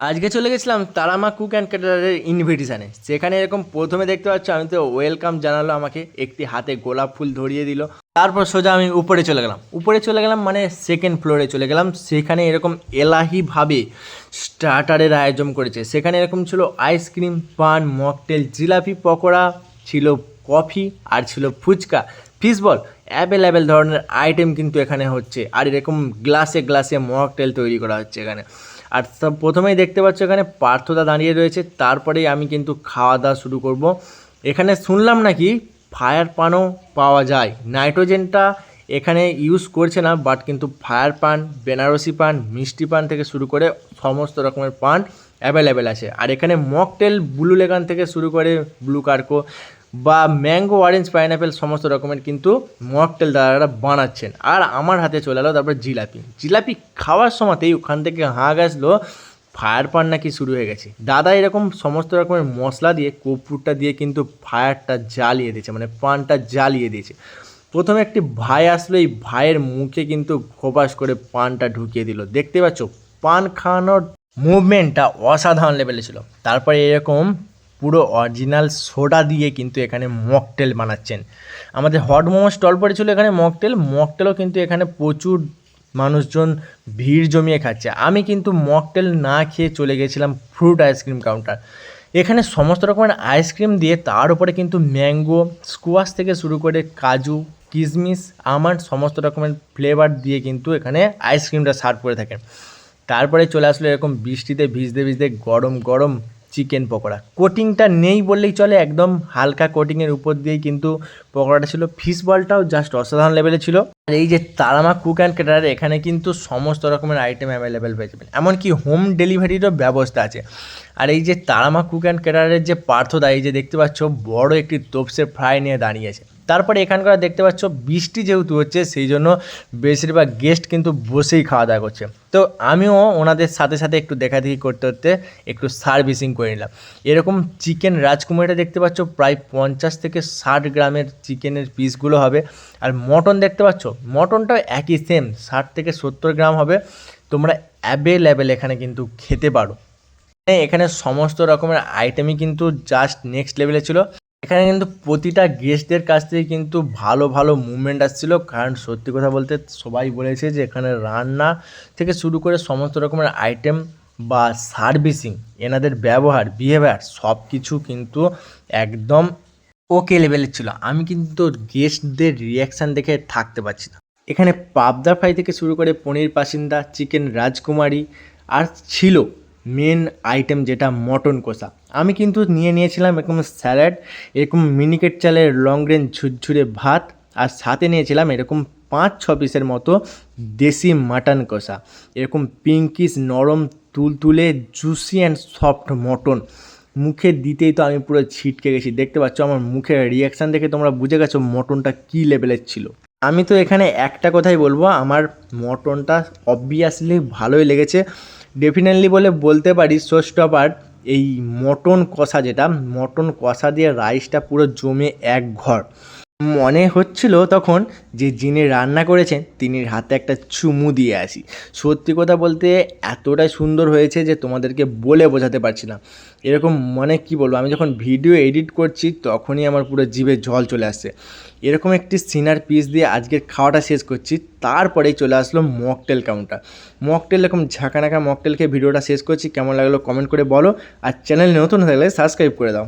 আজকে চলে গেছিলাম তারামা কুক অ্যান্ড ক্যাটারের ইনভিটেশানে। সেখানে এরকম প্রথমে দেখতে পাচ্ছ, আমি তো ওয়েলকাম জানালো আমাকে, একটি হাতে গোলাপ ফুল ধরিয়ে দিল। তারপর সোজা আমি উপরে চলে গেলাম। উপরে চলে গেলাম মানে সেকেন্ড ফ্লোরে চলে গেলাম। সেখানে এরকম এলাহিভাবে স্টার্টারের আয়োজন করেছে। সেখানে এরকম ছিল আইসক্রিম পান মকটেল জিলাপি, পকোড়া, ছিল কফি আর ছিল ফুচকা। ফিশ বল অ্যাভেলেবেল ধরনের আইটেম কিন্তু এখানে হচ্ছে। আর এরকম গ্লাসে গ্লাসে মকটেল তৈরি করা হচ্ছে এখানে। আর প্রথমেই দেখতে পাচ্ছ এখানে পার্থদা দাঁড়িয়ে রয়েছে, তারপরেই আমি কিন্তু খাওয়া দাওয়া শুরু করব। এখানে শুনলাম নাকি ফায়ার পানও পাওয়া যায়। নাইট্রোজেনটা এখানে ইউজ করছে না বাট কিন্তু ফায়ার পান, বেনারসি পান, মিষ্টি পান থেকে শুরু করে সমস্ত রকমের পান অ্যাভেলেবেল আছে। আর এখানে মকটেল ব্লু লেগান থেকে শুরু করে ব্লু কার্কো বা ম্যাঙ্গো অরেঞ্জ পাইনাপেল সমস্ত রকমের কিন্তু মকটেল দাদারা বানাচ্ছেন। আর আমার হাতে চলে এলো তারপর জিলাপি। জিলাপি খাওয়ার সময়তেই ওখান থেকে হাঁক আসলো ফায়ার পান নাকি শুরু হয়ে গেছে। দাদা এরকম সমস্ত রকমের মশলা দিয়ে, কর্পূরটা দিয়ে কিন্তু ফায়ারটা জ্বালিয়ে দিয়েছে মানে পানটা জ্বালিয়ে দিয়েছে। প্রথমে একটি ভাই আসলো, এই ভাইয়ের মুখে কিন্তু খোপাস করে পানটা ঢুকিয়ে দিল। দেখতে পাচ্ছ, পান খাওয়ানোর মুভমেন্টটা অসাধারণ লেভেলে ছিল। তারপরে এরকম পুরো অরিজিনাল সোডা দিয়ে কিন্তু এখানে মকটেল বানাচ্ছেন। আমাদের হট মোমো স্টল পড়েছিল এখানে মকটেল মকটেলও কিন্তু এখানে প্রচুর মানুষজন ভিড় জমিয়ে খাচ্ছে। আমি কিন্তু মকটেল না খেয়ে চলে গেছিলাম ফ্রুট আইসক্রিম কাউন্টার এখানে সমস্ত রকমের আইসক্রিম দিয়ে তার উপরে কিন্তু ম্যাঙ্গো স্কোয়াশ থেকে শুরু করে কাজু কিশমিশ আমন্ড সমস্ত রকমের ফ্লেভার দিয়ে কিন্তু এখানে আইসক্রিমটা সার্ভ করে থাকেন। তারপরে চলে আসলো এরকম বৃষ্টিতে ভিজতে ভিজতে গরম গরম চিকেন পকোড়া। কোটিংটা নেই বললেই চলে, একদম হালকা কোটিংয়ের উপর দিয়েই কিন্তু পকোড়াটা ছিল। ফিশ বলটাও জাস্ট অসাধারণ লেভেলে ছিল। আর এই যে তারামা কুক অ্যান্ড ক্যাটার এখানে কিন্তু সমস্ত রকমের আইটেম অ্যাভেলেবেল পেয়ে যাবেন এমনকি হোম ডেলিভারিরও ব্যবস্থা আছে। আর এই যে তারামা কুক অ্যান্ড ক্যাটারের যে পার্থদা, এই যে দেখতে পাচ্ছ, বড় একটি তোপসের ফ্রাই নিয়ে দাঁড়িয়ে আছে। তারপরে এখানকার দেখতে পাচ্ছ বৃষ্টি যেহেতু হচ্ছে সেই জন্য বেশিরভাগ গেস্ট কিন্তু বসেই খাওয়া দাওয়া করছে। তো আমিও ওনাদের সাথে সাথে একটু দেখাদেখি করতে করতে একটু সার্ভিসিং করে নিলাম। এরকম চিকেন রাজকুমারিটা দেখতে পাচ্ছ প্রায় পঞ্চাশ থেকে ষাট গ্রামের চিকেনের পিসগুলো হবে। আর মটন দেখতে পাচ্ছ মটনটাও একই সেম ষাট থেকে সত্তর গ্রাম হবে। তোমরা অ্যাভেলেবেল এখানে কিন্তু খেতে পারো। হ্যাঁ, এখানে সমস্ত রকমের আইটেমই কিন্তু জাস্ট নেক্সট লেভেলে ছিল। এখানে কিন্তু প্রতিটা গেস্টদের কাছ থেকে কিন্তু ভালো ভালো মুভমেন্ট আসছিল। কারণ সত্যি কথা বলতে সবাই বলেছে যে এখানে রান্না থেকে শুরু করে সমস্ত রকমের আইটেম বা সার্ভিসিং এনাদের ব্যবহার বিহেভিয়ার সব কিছু কিন্তু একদম ওকে লেভেলের ছিল। আমি কিন্তু গেস্টদের রিয়াকশান দেখে থাকতে পারছি না। এখানে পাবদা ফ্রাই থেকে শুরু করে পনির, পাসিন্দা চিকেন রাজকুমারী আর ছিল মেন আইটেম যেটা মটন কষা। আমি কিন্তু নিয়ে নিয়েছিলাম এরকম স্যালাড এরকম মিনিকেট চালের লং রেঞ্জ ঝুরঝুরে ভাত, আর সাথে নিয়েছিলাম এরকম পাঁচ, ছ পিসের মতো দেশি মাটন কষা। এরকম পিঙ্কিস নরম, তুলতুলে জুসি অ্যান্ড সফট মটন মুখে দিতেই তো আমি পুরো ছিটকে গেছি। দেখতে পাচ্ছ আমার মুখের রিয়াকশান দেখে তোমরা বুঝে গেছো মটনটা কী লেভেলের ছিল। আমি তো এখানে একটা কথাই বলব, আমার মটনটা অবভিয়াসলি ভালোই লেগেছে। ডেফিনেটলি বলে বলতে পারি শো স্টপার এই মটন কষা যেটা, মটন কষা দিয়ে রাইসটা পুরো জমে এক ঘর। মনে হচ্ছিল তখন যে যিনি রান্না করেছেন তিনি হাতে একটা চুমু দিয়ে আসি। সত্যি কথা বলতে এতটাই সুন্দর হয়েছে যে তোমাদেরকে বলে বোঝাতে পারছি না। এরকম মানে কি বলব, আমি যখন ভিডিও এডিট করছি তখনই আমার পুরো জিভে জল চলে আসছে। এরকম একটি সিনার পিস দিয়ে আজকের খাওয়াটা শেষ করছি, তারপরেই চলে আসলো মকটেল কাউন্টার। মকটেল এরকম ঝাঁকানাকা মকটেলকে ভিডিওটা শেষ করছি, কেমন লাগল কমেন্ট করে বলো, আর চ্যানেল নতুন থাকলে সাবস্ক্রাইব করে দাও।